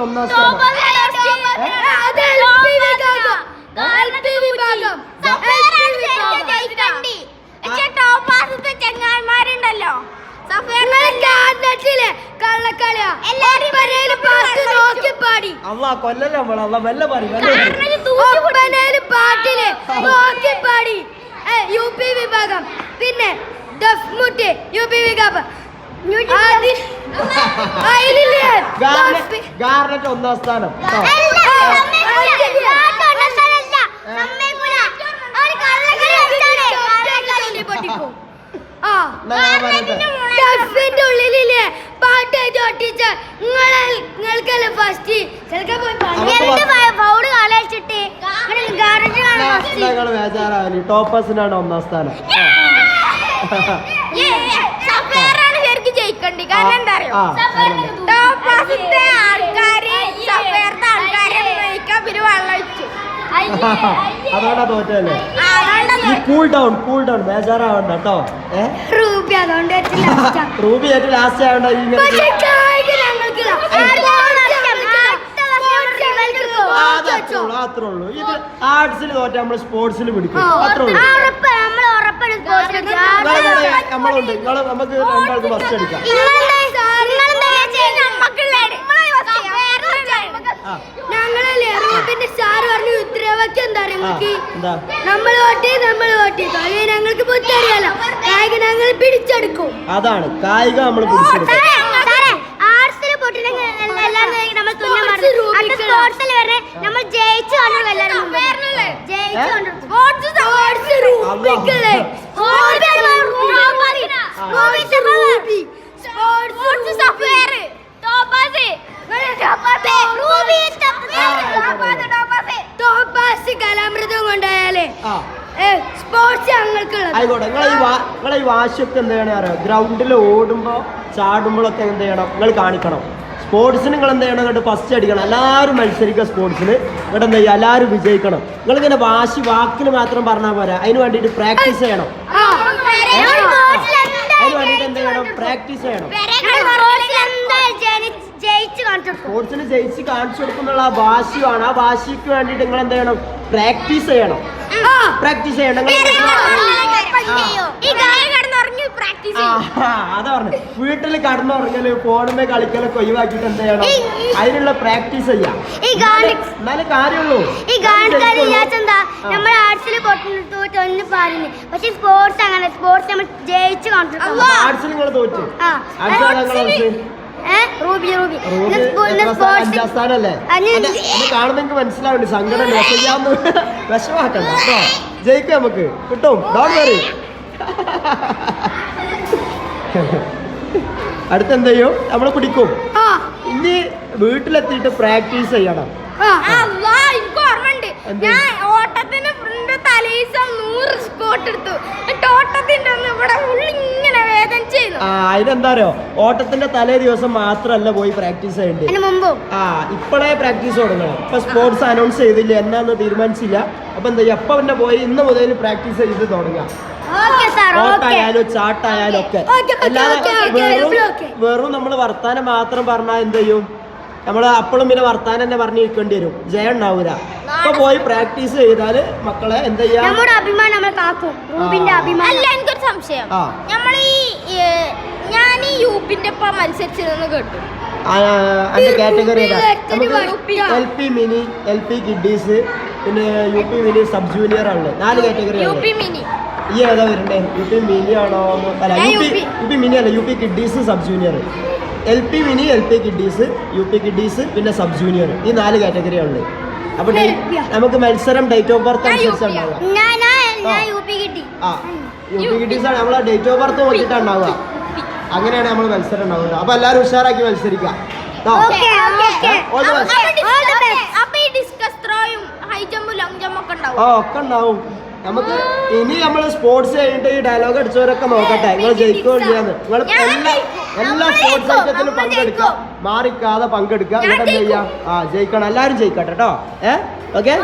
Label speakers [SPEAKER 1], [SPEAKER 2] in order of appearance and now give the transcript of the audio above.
[SPEAKER 1] ഗാർണറ്റിന് ഒന്നാം സ്ഥാനം.
[SPEAKER 2] പാടി.
[SPEAKER 1] അല്ല കൊല്ലല്ല നമ്മളെ
[SPEAKER 2] അള്ളാ നോക്കി പാടി. യു പി വിഭാഗം. പിന്നെ ദഫ്മുട്ട് യു പി വിഭാഗം.
[SPEAKER 1] ഒന്നാം സ്ഥാനം.
[SPEAKER 2] ഉള്ളിലില്ലേ? പാട്ട് ചോട്ടിച്ച നിങ്ങളെ നിങ്ങൾക്കല്ലേ ഫസ്റ്റ്
[SPEAKER 1] ടോപ്പേഴ്സിനാണ് ഒന്നാം സ്ഥാനം.
[SPEAKER 3] കാരണം എന്താ അറിയോ. ടോപ്പാസിന്റെ ആൾക്കാര് ആൾക്കാരെ
[SPEAKER 1] തോറ്റല്ലേ കൂൾ ഡൗൺ കൂൾ ഡൗൺ ബേജാറാവണ്ട കേട്ടോ. ഏ?
[SPEAKER 2] റൂബി അതുകൊണ്ട് ഏറ്റവും last ആ.
[SPEAKER 1] റൂബി ഏറ്റവും ലാസ്റ്റ് ആവണ്ട അത്രേ ഉള്ളൂ ഇത് ആർട്സിൽ തോറ്റ നമ്മൾ സ്പോർട്സിൽ പിടിക്കും. അത്രേ ഉള്ളൂ.
[SPEAKER 3] നമ്മൾ
[SPEAKER 1] നമ്മളുണ്ട്. നിങ്ങൾ നമുക്ക് രണ്ടാൾക്ക് അടിക്കാം ആ.
[SPEAKER 2] ഞങ്ങളല്ലേ റൂബിന്റെ സ്റ്റാർ പറഞ്ഞു ഉത്തരവാക്യം എന്താ അറിയോ
[SPEAKER 1] ആ
[SPEAKER 2] നിങ്ങൾക്ക്?
[SPEAKER 1] എന്താ?
[SPEAKER 2] നമ്മൾ വോട്ടി നമ്മൾ വോട്ടി കളി ഞങ്ങൾക്ക് പുത്തറിയാലോ കായിക ഞങ്ങൾ പിടിച്ചെടുക്കും.
[SPEAKER 1] അതാണ്. കായിക നമ്മൾ പിടിച്ചെടുക്കും
[SPEAKER 3] ആർട്സിൽ പൊട്ടിണെങ്കിൽ എല്ലാവരും നമ്മൾ തുന്നം പറഞ്ഞു അടുത്ത സ്പോർട്സിൽ വരെ നമ്മൾ ജയിച്ചു കണ്ടു എല്ലാവരും ജയിച്ചു കണ്ടു
[SPEAKER 2] സ്പോർട്സ് റൂബിക്കളെ
[SPEAKER 3] സ്പോർട്സ്
[SPEAKER 2] കലാമൃതം കൊണ്ടായാലേ.
[SPEAKER 1] ആ.
[SPEAKER 2] സ്പോർട്സ് ഞങ്ങൾക്കുള്ളത്
[SPEAKER 1] ആയിക്കോട്ടെ നിങ്ങളെ ഈ വാ നിങ്ങളെ ഈ വാശിയൊക്കെ എന്ത് ചെയ്യണം അറിയാം? ഗ്രൗണ്ടിൽ ഓടുമ്പോ ചാടുമ്പോഴൊക്കെ എന്ത് ചെയ്യണം? നിങ്ങൾ കാണിക്കണം. സ്പോർട്സിന് നിങ്ങൾ എന്ത് ചെയ്യണം? കേട്ടോ ഫസ്റ്റ് അടിക്കണം. എല്ലാവരും മത്സരിക്കുക സ്പോർട്സിന് ഇവിടെ എന്താ ചെയ്യുക? എല്ലാവരും വിജയിക്കണം. നിങ്ങളിങ്ങനെ വാശി വാക്കിന് മാത്രം പറഞ്ഞാൽ പോരാ. അതിന് വേണ്ടിയിട്ട് പ്രാക്ടീസ് ചെയ്യണം.
[SPEAKER 2] ആ
[SPEAKER 1] അതിന് വേണ്ടിയിട്ട് എന്ത് ചെയ്യണം? പ്രാക്ടീസ് ചെയ്യണം.
[SPEAKER 3] ജയിച്ചു കാണിച്ചു
[SPEAKER 1] സ്പോർട്സിന് ജയിച്ച് കാണിച്ചു കൊടുക്കുന്നുള്ള ആ വാശിയാണ് ആ വാശിക്ക് വേണ്ടിയിട്ട് നിങ്ങൾ എന്താ ചെയ്യണം? പ്രാക്ടീസ് ചെയ്യണം.
[SPEAKER 2] ആ.
[SPEAKER 1] പ്രാക്ടീസ് ചെയ്യണം. നിങ്ങൾ അതാ പറഞ്ഞു. വീട്ടിൽ കടന്നുറങ്ങൽ ഫോണുമേ കളിക്കലൊക്കെ ഒഴിവാക്കിട്ട് എന്ത് ചെയ്യണം? അതിനുള്ള പ്രാക്ടീസ് ചെയ്യാം. എന്നാലേ കാര്യമുള്ളൂ.
[SPEAKER 3] നമ്മൾ ആർട്സിൽ തോറ്റൊന്നും പാടില്ല പക്ഷെ സ്പോർട്സ് അങ്ങനെ സ്പോർട്സ് നമ്മൾ ജയിച്ചു
[SPEAKER 1] ആർട്സിൽ നിങ്ങൾ തോറ്റു. മനസ്സിലാവുന്നുണ്ട് സങ്കടം വിഷമാക്കണ്ട കേട്ടോ ജയിക്കും നമുക്ക്. കിട്ടും. ഡോൺ വരി അടുത്ത് എന്ത് ചെയ്യും നമ്മൾ പിടിക്കും
[SPEAKER 2] ആ.
[SPEAKER 1] ഇനി വീട്ടിലെത്തിയിട്ട് പ്രാക്ടീസ് ചെയ്യണം.
[SPEAKER 3] ഞാൻ ഓട്ടത്തിന് നൂറ് സ്പോട്ട് എടുത്തു. ഓട്ടത്തിന്റെ ഇവിടെ ഇങ്ങനെ വേദന ചെയ്യുന്നു
[SPEAKER 1] ആ അതിനെന്താ അറിയോ ഓട്ടത്തിന്റെ തലേ ദിവസം മാത്രല്ല പോയി പ്രാക്ടീസ് ചെയ്യേണ്ടത്. ആ ഇപ്പോഴേ പ്രാക്ടീസ് തുടങ്ങണം. ഇപ്പൊ സ്പോർട്സ് അനൗൺസ് ചെയ്തില്ല. എന്നാന്ന് തീരുമാനിച്ചില്ല. അപ്പൊ എന്താ എപ്പൊ പിന്നെ തന്നെ പോയി ഇന്ന് മുതൽ പ്രാക്ടീസ് ചെയ്ത് തുടങ്ങാം.
[SPEAKER 3] ഓക്കെ
[SPEAKER 1] ചാട്ടായാലും ഒക്കെ.
[SPEAKER 2] ഓക്കേ, ഓക്കേ,
[SPEAKER 1] അല്ലാതെ
[SPEAKER 2] ഓക്കേ, ഓക്കേ,
[SPEAKER 1] വെറും. വെറും നമ്മൾ വർത്താനം മാത്രം പറഞ്ഞാൽ എന്ത് ചെയ്യും? നമ്മൾ അപ്പോഴും പിന്നെ വർത്താനം തന്നെ പറഞ്ഞിരിക്കേണ്ടി വരും. ജയം ഉണ്ടാവൂല. അപ്പൊ പോയി പ്രാക്ടീസ് ചെയ്താൽ മക്കളെ എന്ത് ചെയ്യാം?
[SPEAKER 3] നമ്മുടെ അഭിമാനം നമ്മൾ കാക്കും. റൂബിന്റെ അഭിമാനം. അല്ല എനിക്കൊരു സംശയം. നമ്മൾ ഈ ഞാൻ ഈ യൂപ്പിന്റെ ഒപ്പം മത്സരിച്ചതെന്ന് കേട്ടു.
[SPEAKER 1] ആ, അതിന്റെ കാറ്റഗറി ഏതാ?
[SPEAKER 2] എട്ടിന്
[SPEAKER 1] നമുക്ക് L P mini L P kiddies പിന്നെ U P mini sub junior ആണ് നാല് കാറ്റഗറി
[SPEAKER 3] യു പി മിനി
[SPEAKER 1] ഈ ഏതാ വരണ്ടേ? യു പി മിനി ആണോ അല്ല U P U P mini അല്ല U P kiddies sub junior. L P mini L P kiddies U P kiddies പിന്നെ sub junior. ഈ നാല് കാറ്റഗറി ഉണ്ട് അപ്പൊ നമുക്ക് മത്സരം ഡേറ്റ് ഓഫ് ബർത്ത് അനുസരിച്ച്. ഉണ്ടാവുക. ആ.
[SPEAKER 3] യു പി
[SPEAKER 1] കിഡീസ് ആണ് നമ്മളെ ഡേറ്റ് ഓഫ് ബർത്ത് നോക്കിയിട്ടാണ് ഉണ്ടാവുക. അങ്ങനെയാണ് നമ്മൾ മത്സരം ഉണ്ടാവുക അപ്പൊ എല്ലാവരും ഉഷാറാക്കി മത്സരിക്കാം.
[SPEAKER 3] ഒക്കെ ഉണ്ടാവും.
[SPEAKER 1] നമുക്ക് ഇനി നമ്മൾ സ്പോർട്സ് കഴിഞ്ഞിട്ട് ഈ ഡയലോഗ് അടിച്ചവരൊക്കെ നോക്കട്ടെ. നിങ്ങൾ ജയിക്കോ ഇല്ലയെന്ന്. നിങ്ങൾ എല്ലാ എല്ലാ സ്പോർട്സ്. ഐറ്റത്തിലും പങ്കെടുക്കുക. മാറിക്കാതെ പങ്കെടുക്കുക. എന്നിട്ട് എന്ത് ചെയ്യാം? ആ ജയിക്കണം. എല്ലാവരും ജയിക്കട്ടെ കേട്ടോ ഏ? ഓക്കെ?